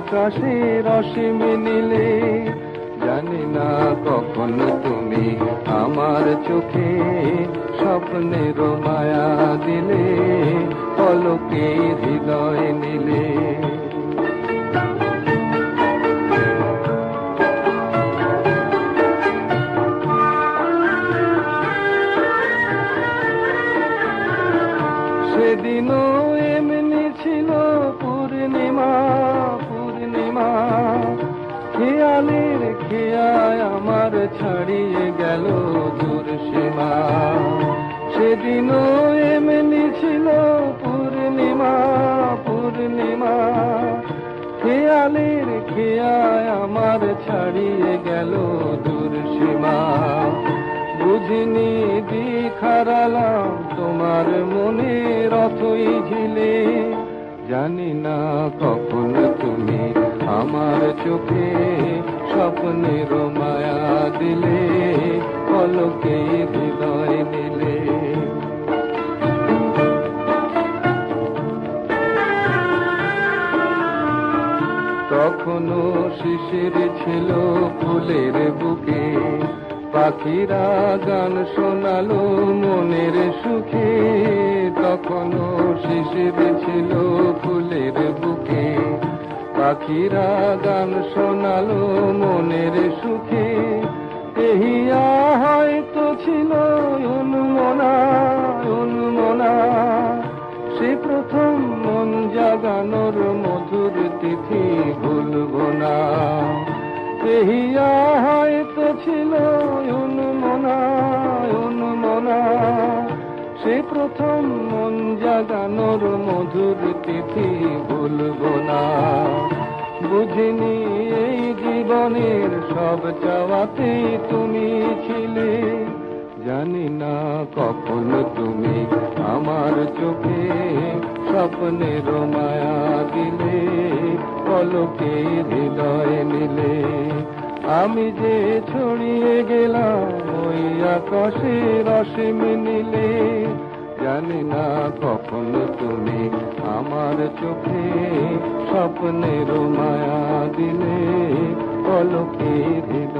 আকাশে রসিম নিলে জানি না কখন তুমি আমার চোখে গেল দূর সীমা। বুঝিনি দিখারালাম তোমার মনে রথই ঝিলে জানি না কখন তুমি আমার চোখে স্বপ্নের মায়া দিলে পলকে হৃদয় দিলে তখনও শিশির ছিল ফুলের বুকে। পাখিরা গান শোনালো মনের সুখে। তখনও শিশির ছিল ফুলের বুকে। পাখিরা গান শোনালো মনের সুখে। এহিয়া হয়তো ছিল উন্মনা উন্মনা। সে প্রথম মন জাগানোর মধুর তিথি ভুলব না। এহিয়া হয়তো ছিল উন্মনা উন্মনা সে প্রথম মন জাগানোর মধুর তিথি ভুলব না। বুঝিনি এই জীবনের সব চাওয়াতে তুমি ছিলে। জানি না কখন তুমি আমার চোখে স্বপ্নের মায়া পলকে হৃদয় নিলে আমি যে ছড়িয়ে গেলাম, ওই আকাশে রসিম নিলে জানি না কখন তুমি আমার চোখে স্বপ্নের মায়া দিলে। পলকে হৃদয়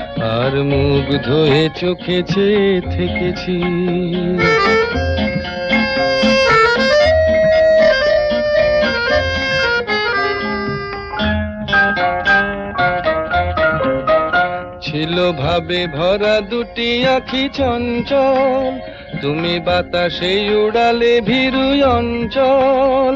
আর মুখ ধোয়ে চোখে থেকেছি। ছিল ভাবে ভরা দুটি আখি চঞ্চল, তুমি বাতাসে উড়ালে ভীরু অঞ্চল।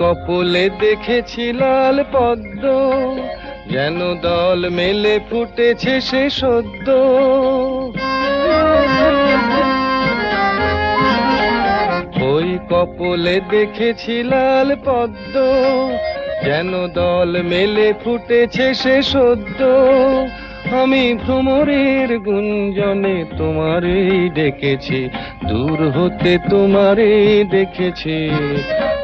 কপলে দেখেছি লাল পদ্ম, যেন দল মেলে ফুটেছে সে সদ্য। ওই কপলে দেখেছি লাল পদ্ম, যেন দল মেলে ফুটেছে সে সদ্য। আমি ভ্রমরের গুঞ্জনে তোমারই ডেকেছি, দূর হতে তোমারই দেখেছি।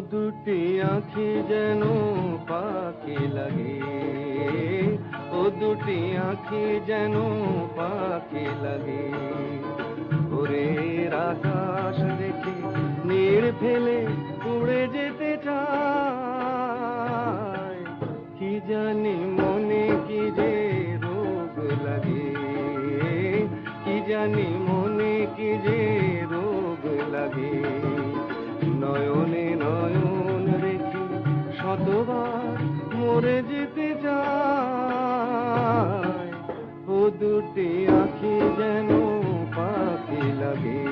দুটি আঁখি যেন পাখি লাগে। ও দুটি আঁখি যেন পাখি লাগে। ওরে আকাশ দেখে নীড় ফেলে উড়ে যেতে চায়। কি জানি মনে কি যে রোগ লাগে। কি জানি মনে কি যে শতবার মরে যেতে ও দুটি আঁখি যেন পাখি লাগে।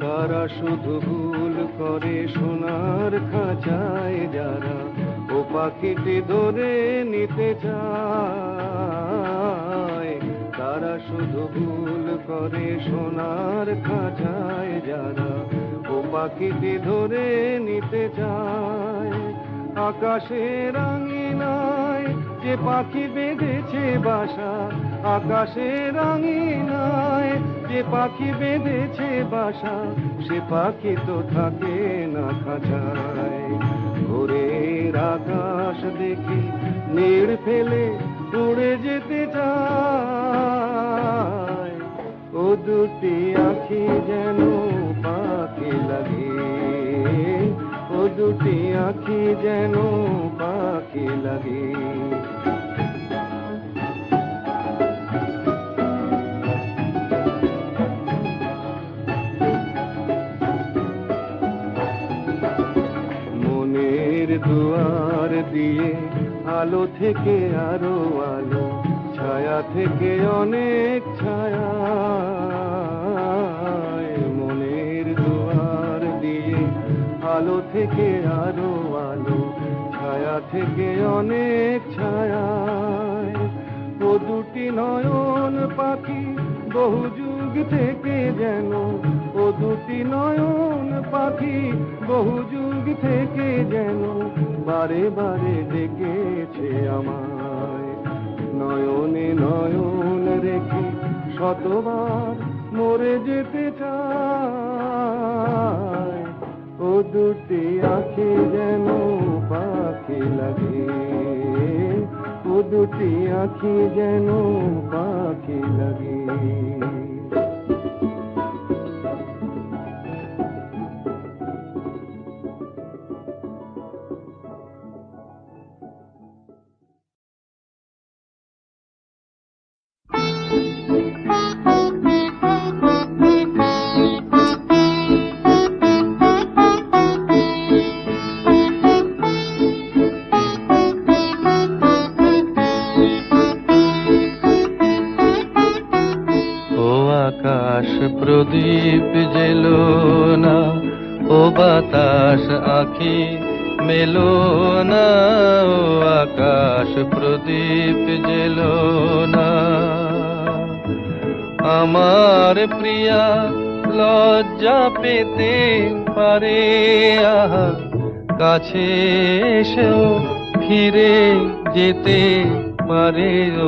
তারা শুধু ভুল করে সোনার খাঁচায় যারা ও পাখিটি ধরে পাখিটি ধরে নিতে চায়। আকাশে রাঙিনায় যে পাখি বেঁধেছে বাসা। আকাশে রাঙিনায় যে পাখি বেঁধেছে বাসা। সে পাখি তো থাকে না খাঁচায়। ভোরের আকাশ দেখি নীড় ফেলে উড়ে যেতে চায়। ও দুটি আখি যেন পাখি লাগে। দুটি আখি যেন পাখি লাগে। মনের দুয়ার দিয়ে আলো থেকে আরও আলো, ছায়া থেকে অনেক ছায়া। থেকে আরও আলো, ছায়া থেকে অনেক ছায়া। ও দুটি নয়ন পাখি বহু যুগ থেকে যেন, ও দুটি নয়ন পাখি বহু যুগ থেকে যেন, বারে বারে ডেকেছে আমায়। নয়নে নয়ন রেখে শতবার মরে যেতে চায়। দুটি আখি যেন পাখি লাগে ও দুটি আখি যেন পাখি লাগে আকাশ প্রদীপ জেলো না, ও বাতাস আখি মেলো না, ও আকাশ প্রদীপ জেলো না। আমার প্রিয়া লজ্জা পেতে পারে কাছে এসেও ফিরে যেতে পারির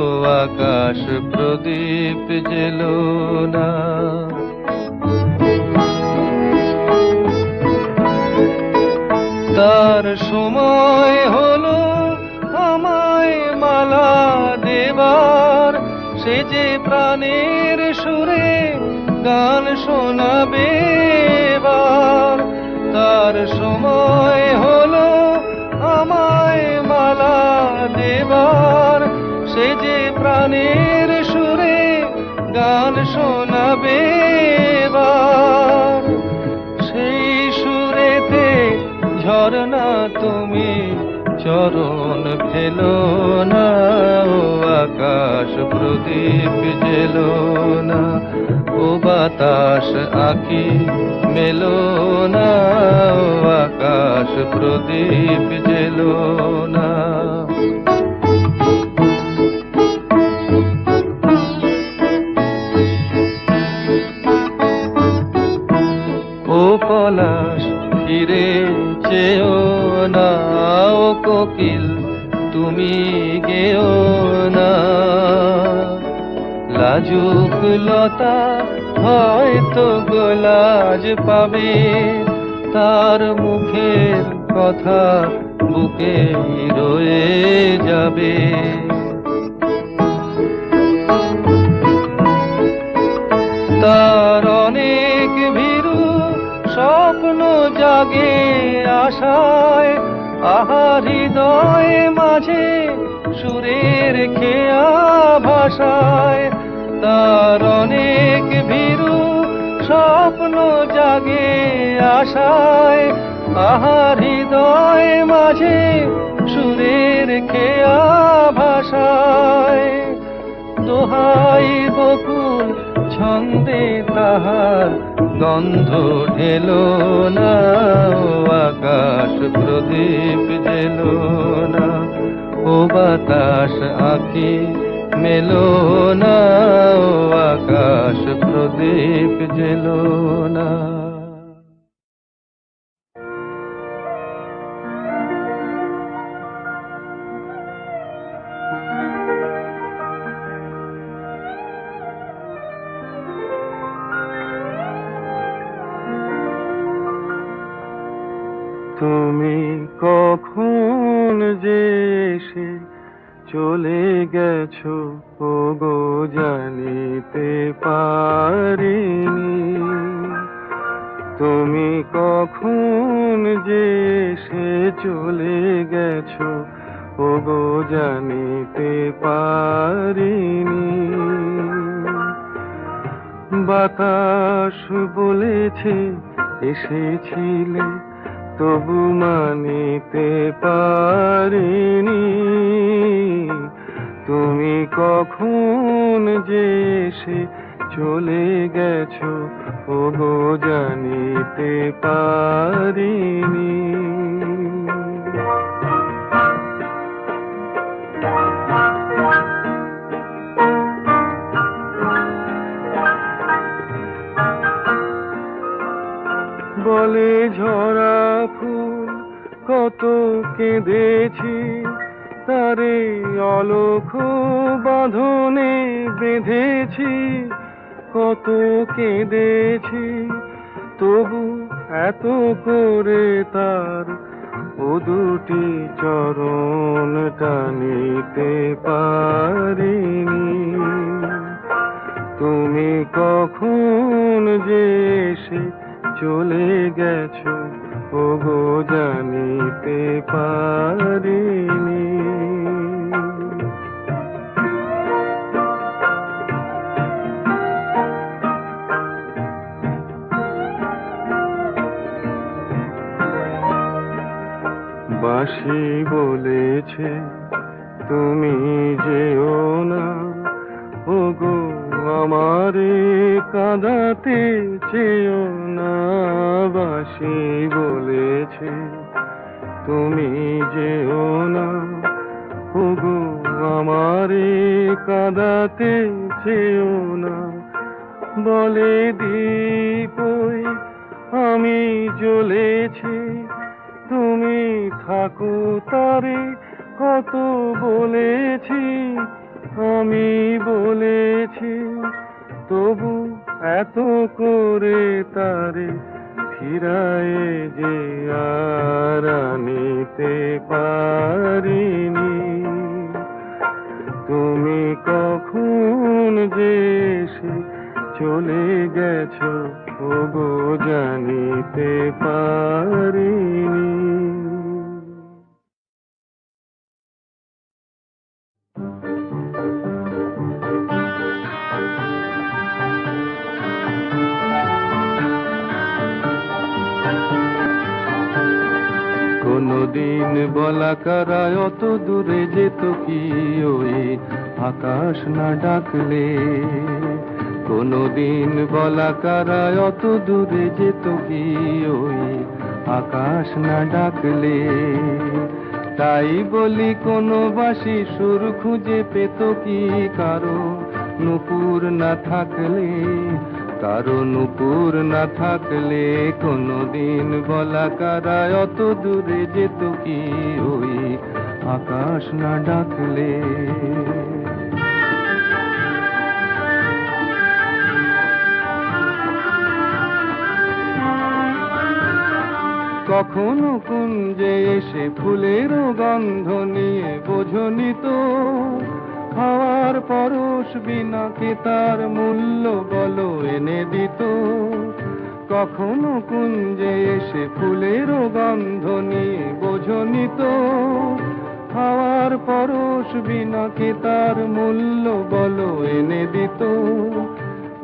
আকাশ প্রদীপ জেলো না। তার সময় হলো আমায় মালা দেবার। সে যে প্রাণের সুরে গান শোনাবে তার সময় হলো আমায় মালা দেবার। সে যে প্রাণের সুরে গান শোনাবে। সেই সুরেতে ঝরনা তুমি চরণ ফেলো না, ও আকাশ প্রদীপ জেলো না, ও বাতাস আঁকি মেলো না, ও আকাশ প্রদীপ জেলো না না ও কোকিল, তুমি গেও না। লাজুক লতা হয়তো গোলাজ পাবে, তার মুখের কথা বুকে রয়ে যাবে। জাগে আশায় আহার হৃদয় মাঝে সুরের খেয়া ভাষায়। তার অনেক ভীরু স্বপ্ন জাগে আশায় আহার হৃদয় মাঝে সুরের খেয়া ভাষায়। দোহাই বকুল ছন্দে তাহার গন্ধ ঢেল না আকাশ প্রদীপ জেলো না, ও বাতাস আঁকি মেলো না আকাশ প্রদীপ জেলো না। বাতাস বলেছে, এসেছিলে, তবু মানিতে পারিনি। তুমি কখন যে এসে চলে গেছো ও গো জানিতে পারিনি। বলে ঝরা ফুল কত কেঁদেছি, তারে অলোক বাঁধনে বেঁধেছি, কত কেঁদেছি, তবু এত করে তার ও দুটি চরণ টানিতে পারিনি। তুমি কখন যে এসে চলে গেছো ও গো জানিতে পারিনি। বাসি বলেছে তুমি যেও না ও গো আমারে কাঁদাতে চেয়েও না, বাসি বলেছে, তুমি যেও না। ও গো আমারে কাঁদাতে চেয়েও না। বলে দীপই আমি জ্বলেছি, তুমি থাকো তারে। কত বলেছি আমি বলেছি, তবু এত করে তারে ফিরায় যে আর নিতে পারিনি। তুমি কখন যে সে চলে গেছো গো জানিতে পারিনি। বলা কারায় অত দূরে যেত কি ওই আকাশ না ডাকলে? কোনদিন বলা কারায় অত দূরে যেত কি ওই আকাশ না ডাকলে? তাই বলি কোনো বাসি সুর খুঁজে পেত কি কারও? নুপুর না থাকলে কারও নুপুর না থাকলে কোনদিন বলা কারায় অত দূরে যেত কি ওই আকাশ না ডাকলে? কখনো কুঞ্জে এসে ফুলেরও গন্ধ নিয়ে বোঝনি তো? খাওয়ার পরশ বিনা কে তার মূল্য বলো, এনে দিত। কখনো কুঞ্জে এসে ফুলেরও গন্ধ নিয়ে বোঝনি খাওয়ার পরশ বিনা কে তার মূল্য বলো, এনে দিত।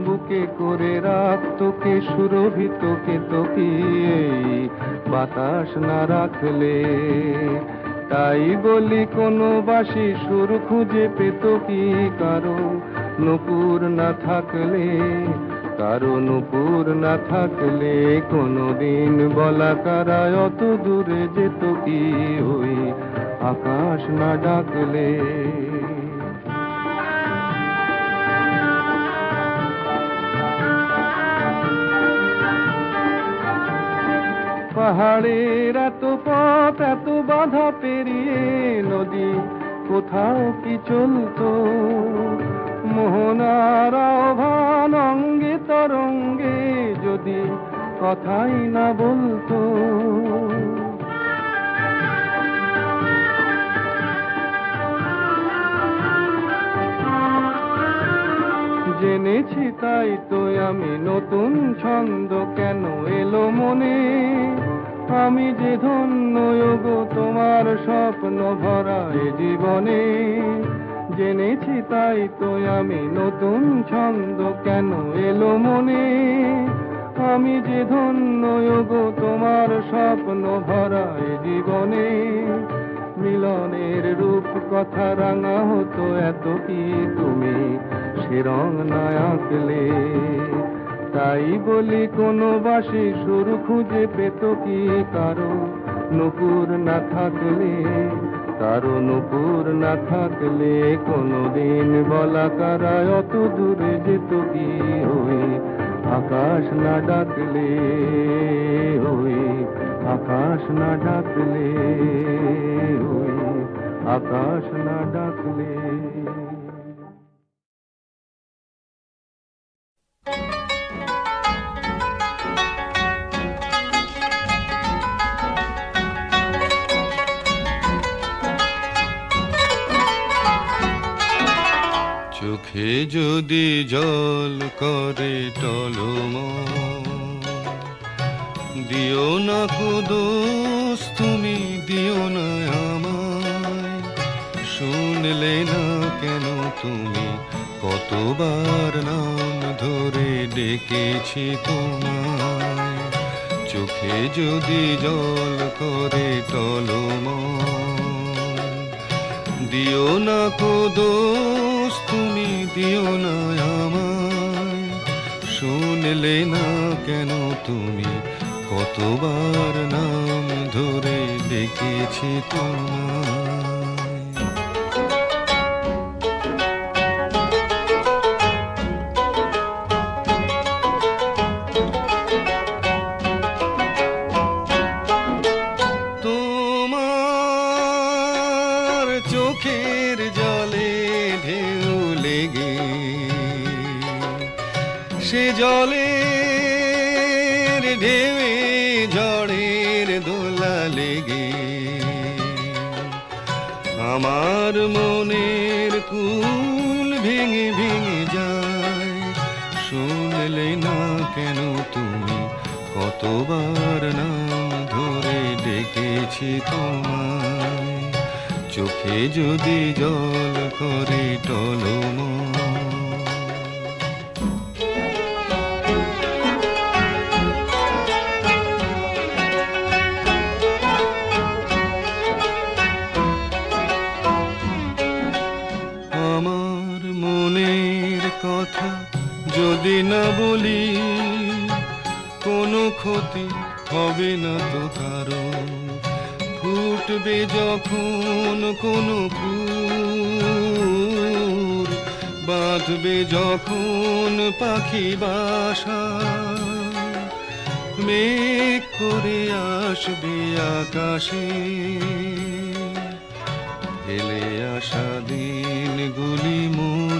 বুকে করে রাখ তোকে সুরভিত কে তোকে বাতাস না রাখলে তাই বলি কোনো বাসি সুর খুঁজে পেত কি কারও নুপুর না থাকলে, কারও নুপুর না থাকলে কোনো দিন বলা কারায় অত দূরে যেত কি ওই আকাশ না ডাকলে? পাহাড়ের এত পথ এত বাধা পেরিয়ে নদী, কোথাও কি চলতো? মোহনার আহ্বান অঙ্গে তরঙ্গে যদি কথাই না বলতো। জেনেছি তাই তো আমি নতুন ছন্দ কেন এলো মনে? আমি যে ধন্য গো, তোমার স্বপ্ন ভরা এ জীবনে। জেনেছি তাই তো আমি নতুন ছন্দ কেন এলো মনে। আমি যে ধন্য গো, তোমার স্বপ্ন ভরা এ জীবনে। মিলনের রূপ কথা রাঙা হতো এত কি তুমি, সে রং না আঁকলে। তাই বলি কোনো বাসি সুর খুঁজে পেত কি কারও? নুপুর না থাকলে, কারও নুপুর না থাকলে কোনো দিন বলা কারায় অত দূরে যেত কি ওই? আকাশ না ডাকলে, ওই আকাশ না ডাকলে, ওই আকাশ না ডাকলে। চোখে যদি জল করে টলম দিও না কুদোস তুমি দিও না আমায়। শুনলে না কেন তুমি? কতবার নাম ধরে ডেকেছি তোমায়। চোখে যদি জল করে টলম দিও না দোষ তুমি দিও না আমায়। শুনলে না কেন তুমি? কতবার নাম ধরে ডেকেছি তোমায়। লেগে আমার মনের কুল ভেঙে ভেঙে যায়। শুনলে না কেন তুমি? কতবার নাম ধরে ডেকেছি তোমায়। চোখে যদি জল করে টলময় যদি না বলি কোনো ক্ষতি হবে না তো কারও ফুটবে যখন কোনো ফুল বাঁধবে যখন পাখি বাসা। মেঘ করে আসবে আকাশে ফেলে আসা দিনগুলি মনে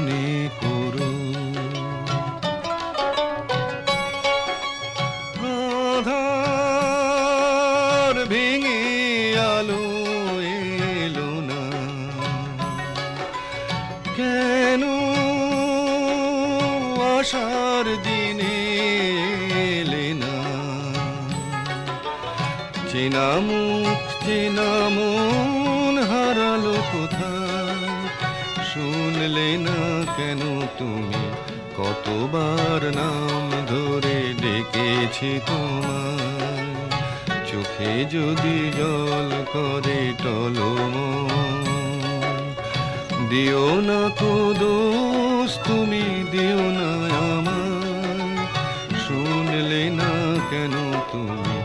ডেকেছি তোমায় চোখে যদি জল করে টলম দিও না তো দোষ, তুমি দিও না আমায়। শুনলে না কেন তুমি,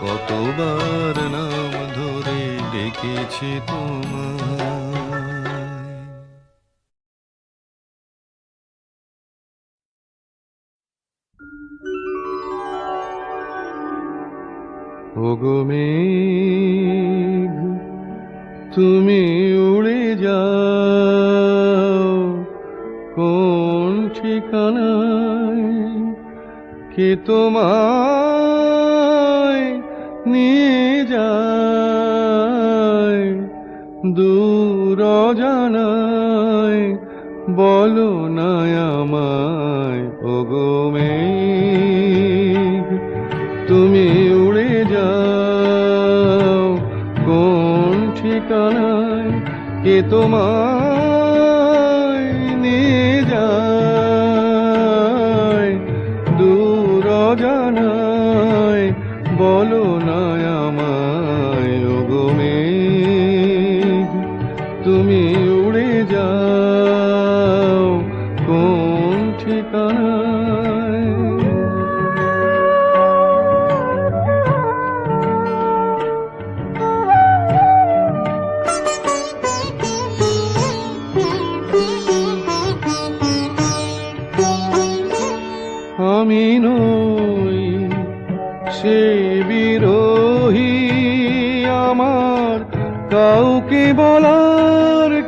কতবার নাম ধরে ডেকেছি তোমায়। ওগো মেঘ তুমি উড়ে যাও। কোন ঠিকানায় কে তোমায় নিয়ে যায়? দূর জানায় বলো না আমায়, ওগো কে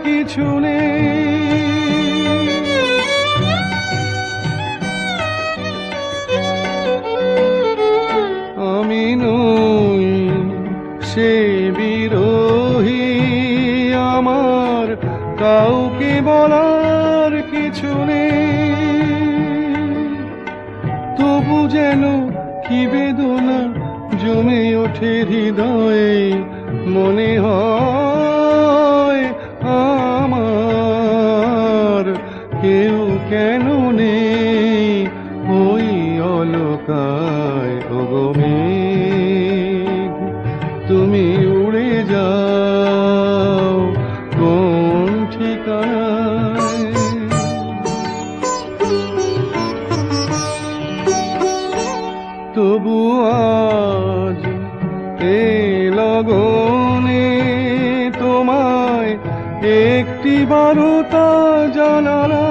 কিছু নেই। সে বিরোহী, আমার কাউকে বলার কিছু নেই। তবু যেন কি বেদনা জমে ওঠে হৃদয়ে, মনে হয় তবু আজ এ লগনে তোমায় একটি বারতা জানালা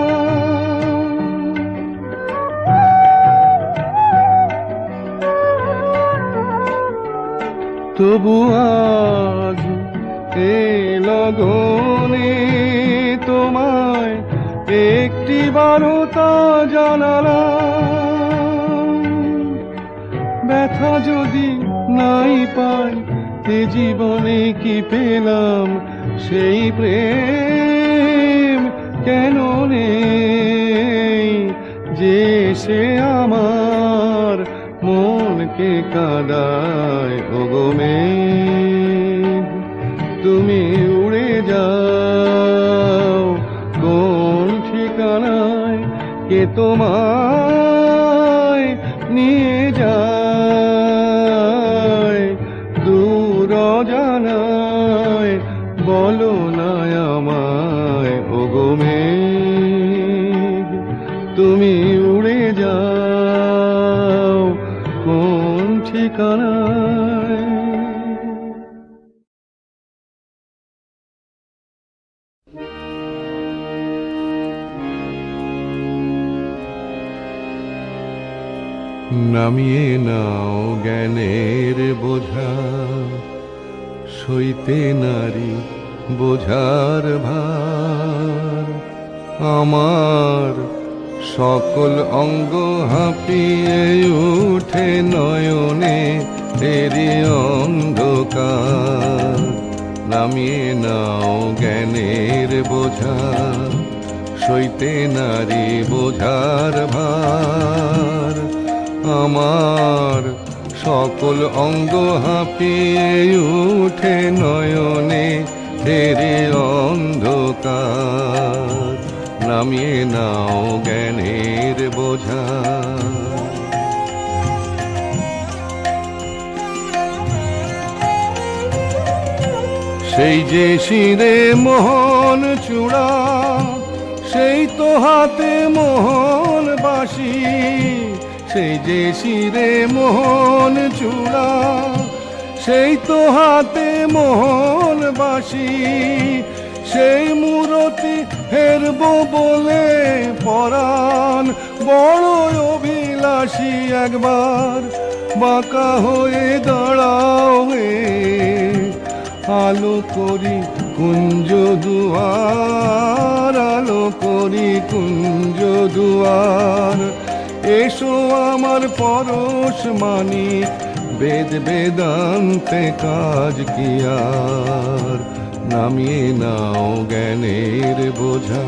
তবু আজ এ লগনে তোমায় একটি বারতা জানালাম। ব্যথা যদি নাই পাই, এ জীবনে কি পেলাম সেই প্রেম? কেন নেই যে সে আমার মনকে কাদায়? ভগমে তুমি উড়ে যাও। কোন ঠিকানায় কে তোমায় নিয়ে নামিয়ে নাও জ্ঞানের বোঝা, সইতে নারী বোঝার ভার। আমার সকল অঙ্গ হাঁপিয়ে উঠে নয়নে তেরি অন্ধকার। নামিয়ে নাও জ্ঞানের বোঝা, সইতে নারী বোঝার ভার। আমার সকল অঙ্গ হাঁপিয়ে উঠে নয়নে তেরে অন্ধকার। নামিয়ে নাও জ্ঞানের বোঝা। সেই যে শিরে মোহন চূড়া, সেই তো হাতে মোহন বাসি সেই যে শিরে মোহন চূড়া, সেই তো হাতে মোহন বাসি সেই মূরতি হেরব বলে পরাণ, বড় অভিলাষী একবার বাঁকা হয়ে দাঁড়াও আলো করি কুঞ্জ দুয়ার, আলো করি কুঞ্জ দুয়ার। এসো আমার পরশ মানি, বেদ বেদান্তে কাজ কি আর? নামিয়ে নাও জ্ঞানের বোঝা,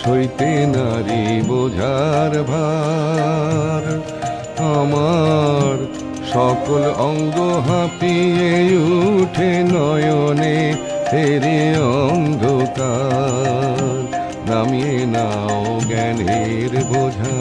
সইতে নারী বোঝার ভার। আমার সকল অঙ্গ হাঁপিয়ে উঠে নয়নে তেরে অন্ধকার। নামিয়ে নাও জ্ঞানের বোঝা।